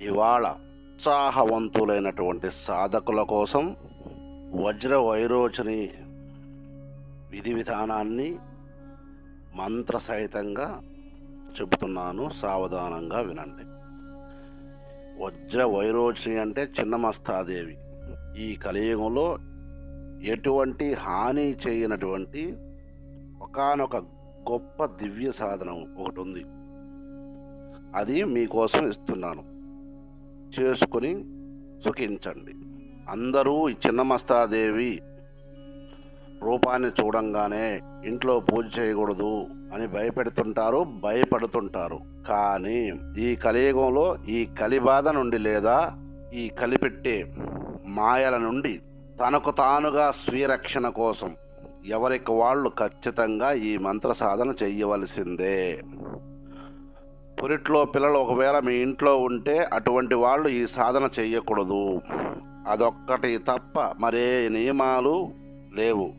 ఇవాళ ఉత్సాహవంతులైనటువంటి సాధకుల కోసం వజ్ర వైరోచని విధి విధానాన్ని మంత్రసహితంగా చెబుతున్నాను సావధానంగా వినండి. వజ్ర వైరోచని అంటే చిన్నమస్తాదేవి. ఈ కలియుగంలో ఎటువంటి హాని చేయనటువంటి ఒకానొక గొప్ప దివ్య సాధనం ఒకటి ఉంది. అది మీకోసం ఇస్తున్నాను. చేసుకుని సుఖించండి. అందరూ ఈ చిన్నమస్తాదేవి రూపాన్ని చూడంగానే ఇంట్లో పూజ చేయకూడదు అని భయపెడుతుంటారు భయపడుతుంటారు. కానీ ఈ కలియుగంలో ఈ కలిబాధ నుండి లేదా ఈ కలిపెట్టే మాయల నుండి తనకు తానుగా స్వీరక్షణ కోసం ఎవరికి వాళ్ళు ఖచ్చితంగా ఈ మంత్ర సాధన చెయ్యవలసిందే పురిట్లో పిల్లలు ఒకవేళ మీ ఇంట్లో ఉంటే అటువంటి వాళ్ళు ఈ సాధన చేయకూడదు. అదొక్కటి తప్ప మరే నియమాలు లేవు.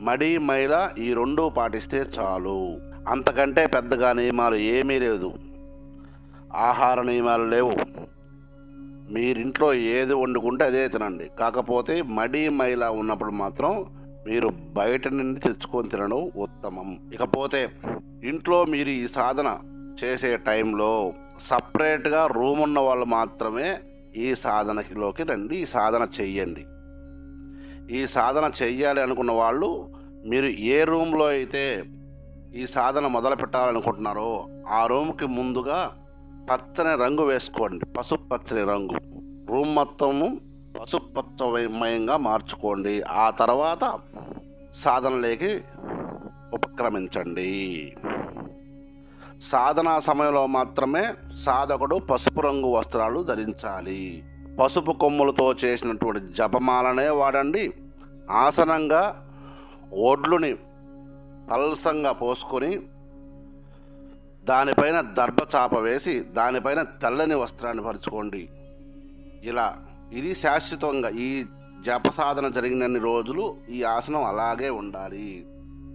మడి మైల ఈ రెండూ పాటిస్తే చాలు. అంతకంటే పెద్దగా నియమాలు ఏమీ లేదు. ఆహార నియమాలు లేవు. మీరింట్లో ఏది వండుకుంటే అదే తినండి. కాకపోతే మడి మైల ఉన్నప్పుడు మాత్రం మీరు బయట నుండి తెచ్చుకొని తినడం ఉత్తమం. ఇకపోతే ఇంట్లో మీరు ఈ సాధన చేసే టైంలో సపరేట్గా రూమ్ ఉన్న వాళ్ళు మాత్రమే ఈ సాధనలోకి రండి ఈ సాధన చెయ్యండి. ఈ సాధన చెయ్యాలి అనుకున్న వాళ్ళు మీరు ఏ రూమ్లో అయితే ఈ సాధన మొదలు పెట్టాలనుకుంటున్నారో ఆ రూమ్కి ముందుగా పచ్చని రంగు వేసుకోండి పసుపు పచ్చని రంగు. రూమ్ మొత్తము పసుపు పచ్చమయంగా మార్చుకోండి ఆ తర్వాత సాధనలోకి ఉపక్రమించండి. సాధనా సమయంలో మాత్రమే సాధకుడు పసుపు రంగు వస్త్రాలు ధరించాలి. పసుపు కొమ్ములతో చేసినటువంటి జపమాలనే వాడండి. ఆసనంగా ఒడ్లుని పల్సంగా పోసుకొని దానిపైన దర్భచాప వేసి దానిపైన తెల్లని వస్త్రాన్ని పరుచుకోండి. ఇలా ఇది శాశ్వతంగా ఈ జప సాధన జరిగినన్ని రోజులు ఈ ఆసనం అలాగే ఉండాలి.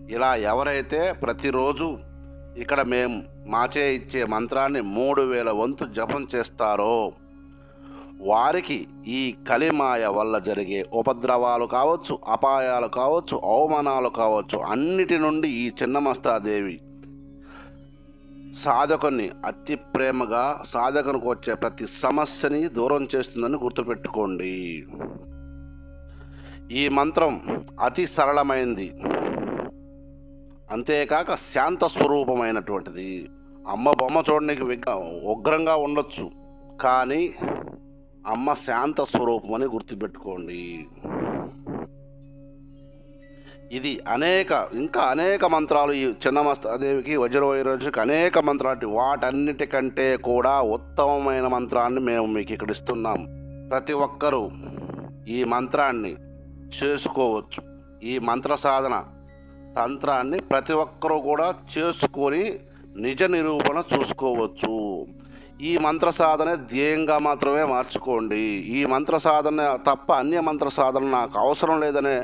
ఇలా ఎవరైతే ప్రతిరోజు ఇక్కడ మేము మాచే ఇచ్చే మంత్రాన్ని మూడు వేల వంతు జపం చేస్తారో. వారికి ఈ కలిమాయ వల్ల జరిగే ఉపద్రవాలు కావచ్చు అపాయాలు కావచ్చు అవమానాలు కావచ్చు అన్నిటి నుండి ఈ చిన్నమస్తాదేవి సాధకుని అతి ప్రేమగా సాధకునికి వచ్చే ప్రతి సమస్యని దూరం చేస్తుందని గుర్తుపెట్టుకోండి. ఈ మంత్రం అతి సరళమైంది. అంతేకాక శాంత స్వరూపమైనటువంటిది. అమ్మ బొమ్మ చూడడానికి విగ్ ఉగ్రంగా ఉండొచ్చు. కానీ అమ్మ శాంత స్వరూపం అని గుర్తుపెట్టుకోండి. ఇది అనేక ఇంకా అనేక మంత్రాలు ఈ చిన్నమస్తాదేవికి వజ్రవైరోజుకి అనేక మంత్రాలు. వాటన్నిటికంటే కూడా ఉత్తమమైన మంత్రాన్ని మేము మీకు ఇక్కడ ఇస్తున్నాం. ప్రతి ఒక్కరూ ఈ మంత్రాన్ని చేసుకోవచ్చు. ఈ మంత్ర సాధన తంత్రాన్ని ప్రతి ఒక్కరూ కూడా చేసుకొని నిజ నిరూపణ చూసుకోవచ్చు. ఈ మంత్ర సాధన ధ్యేయంగా మాత్రమే మార్చుకోండి. ఈ మంత్ర సాధన తప్ప అన్య మంత్ర సాధన నాకు అవసరం లేదనే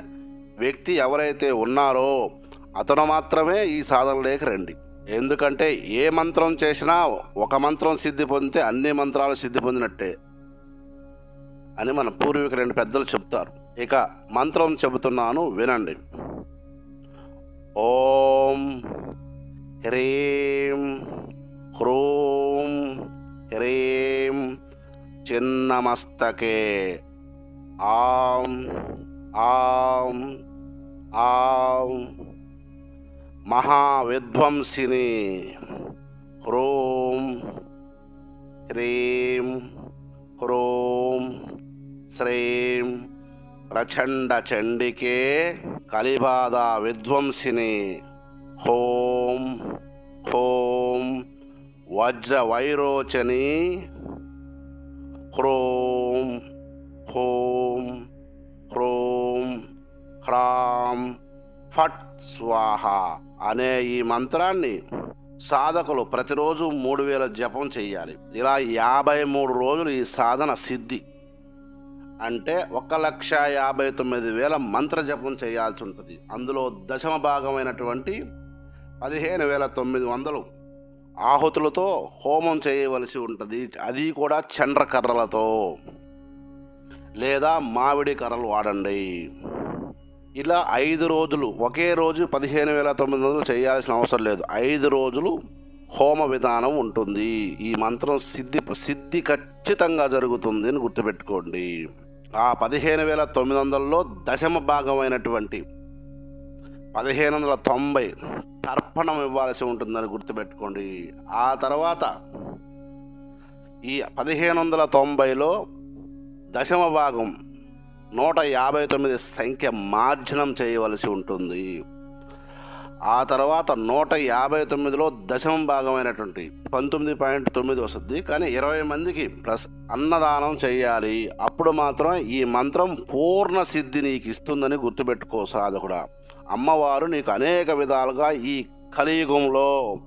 వ్యక్తి ఎవరైతే ఉన్నారో అతను మాత్రమే ఈ సాధనలోకి రండి. ఎందుకంటే ఏ మంత్రం చేసినా ఒక మంత్రం సిద్ధి పొందితే అన్ని మంత్రాలు సిద్ధి పొందినట్టే అని మన పూర్వీకులు రెండు పెద్దలు చెప్తారు ఇక మంత్రం చెబుతున్నాను వినండి. ఓం హ్రీం హ్రూం హ్రీం చిన్నమస్తకే. ఆం ఆం ఆం మహావిధ్వంసిని. హ్రూం హ్రీం హ్రూం శ్రీం ప్రచండ చండికే కలిబాధ విధ్వంసిని. హోం హోం వజ్ర వైరోచని హ్రోం హోం హ్రోం హ్రాం ఫట్ స్వాహ అనే ఈ మంత్రాన్ని సాధకులు ప్రతిరోజు మూడు వేల జపం చేయాలి ఇలా యాభై మూడు రోజులు ఈ సాధన సిద్ధి. అంటే ఒక లక్ష యాభై తొమ్మిది వేల మంత్ర జపం చేయాల్సి ఉంటుంది అందులో దశమ భాగమైనటువంటి పదిహేను వేల తొమ్మిది వందలు ఆహుతులతో హోమం చేయవలసి ఉంటుంది. అది కూడా చండ్రకర్రలతో. లేదా మామిడి కర్రలు వాడండి. ఇలా ఐదు రోజులు ఒకే రోజు పదిహేను వేల తొమ్మిది వందలు చేయాల్సిన అవసరం లేదు. ఐదు రోజులు హోమ విధానం ఉంటుంది. ఈ మంత్రం సిద్ధి సిద్ధి ఖచ్చితంగా జరుగుతుంది అని గుర్తుపెట్టుకోండి. ఆ పదిహేను వేల తొమ్మిది వందలలో దశమ భాగమైనటువంటి పదిహేను వందల తొంభై తర్పణం ఇవ్వాల్సి ఉంటుందని గుర్తుపెట్టుకోండి. ఆ తర్వాత ఈ పదిహేను వందల తొంభైలో దశమ భాగం నూట యాభై తొమ్మిది సంఖ్య మార్జనం చేయవలసి ఉంటుంది. ఆ తర్వాత నూట యాభై తొమ్మిదిలో దశమ భాగమైనటువంటి పంతొమ్మిది పాయింట్ తొమ్మిది వస్తుంది. కానీ ఇరవై మందికి ప్లస్ అన్నదానం చేయాలి. అప్పుడు మాత్రం ఈ మంత్రం పూర్ణ సిద్ధి నీకు ఇస్తుందని గుర్తుపెట్టుకో సాధకుడా. అమ్మవారు నీకు అనేక విధాలుగా ఈ కలియుగంలో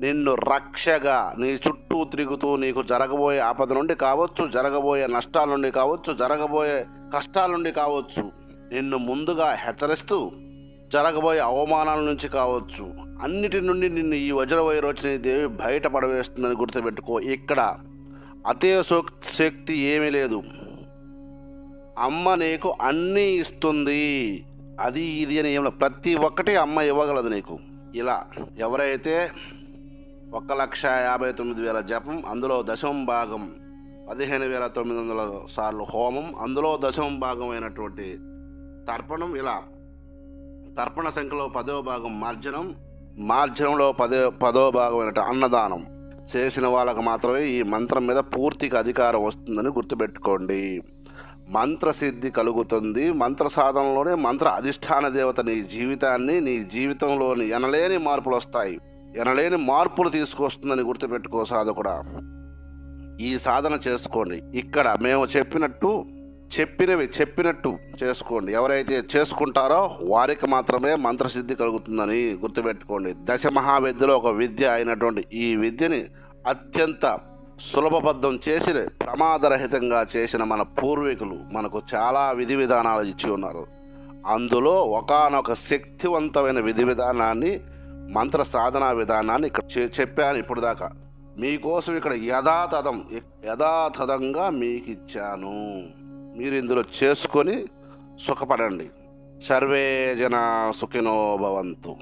నిన్ను రక్షగా నీ చుట్టూ తిరుగుతూ నీకు జరగబోయే ఆపద నుండి కావచ్చు జరగబోయే నష్టాల నుండి కావచ్చు జరగబోయే కష్టాల నుండి కావచ్చు నిన్ను ముందుగా హెచ్చరిస్తూ జరగబోయే అవమానాల నుంచి కావచ్చు. అన్నిటి నుండి నిన్ను ఈ వజ్రవైరోచని దేవి బయటపడవేస్తుందని గుర్తుపెట్టుకో. ఇక్కడ అతే శక్తి ఏమీ లేదు. అమ్మ నీకు అన్నీ ఇస్తుంది. అది ఇది అని ఏమి ప్రతి ఒక్కటి అమ్మ ఇవ్వగలదు నీకు. ఇలా ఎవరైతే ఒక లక్ష యాభై తొమ్మిది వేల జపం అందులో దశమ భాగం పదిహేను వేల తొమ్మిది వందల సార్లు హోమం అందులో దశమ భాగం అయినటువంటి తర్పణం ఇలా తర్పణ సంఖ్యలో పదో భాగం మార్జనం మార్జనంలో పదో పదో భాగం అనేట అన్నదానం. చేసిన వాళ్ళకు మాత్రమే ఈ మంత్రం మీద పూర్తిగా అధికారం వస్తుందని గుర్తుపెట్టుకోండి. మంత్రసిద్ధి కలుగుతుంది. మంత్ర సాధనలోనే మంత్ర అధిష్టాన దేవత నీ జీవితాన్ని నీ జీవితంలోని ఎనలేని మార్పులు వస్తాయి. ఎనలేని మార్పులు తీసుకొస్తుందని గుర్తుపెట్టుకో సాధకుడా. ఈ సాధన చేసుకోండి. ఇక్కడ మేము చెప్పినట్టు చెప్పినవి చెప్పినట్టు చేసుకోండి. ఎవరైతే చేసుకుంటారో వారికి మాత్రమే మంత్రసిద్ధి కలుగుతుందని గుర్తుపెట్టుకోండి. దశ మహావిద్యలో ఒక విద్య అయినటువంటి ఈ విద్యని అత్యంత సులభబద్ధం చేసి ప్రమాదరహితంగా చేసిన మన పూర్వీకులు మనకు చాలా విధి విధానాలు ఇచ్చి ఉన్నారు. అందులో ఒకానొక శక్తివంతమైన విధి విధానాన్ని మంత్ర సాధనా విధానాన్ని ఇక్కడ చెప్పాను ఇప్పుడు దాకా మీకోసం ఇక్కడ యథాతథం యథాతథంగా మీకు ఇచ్చాను మీరు ఇందులో చేసుకొని సుఖపడండి. సర్వే జన సుఖినో భవంతు.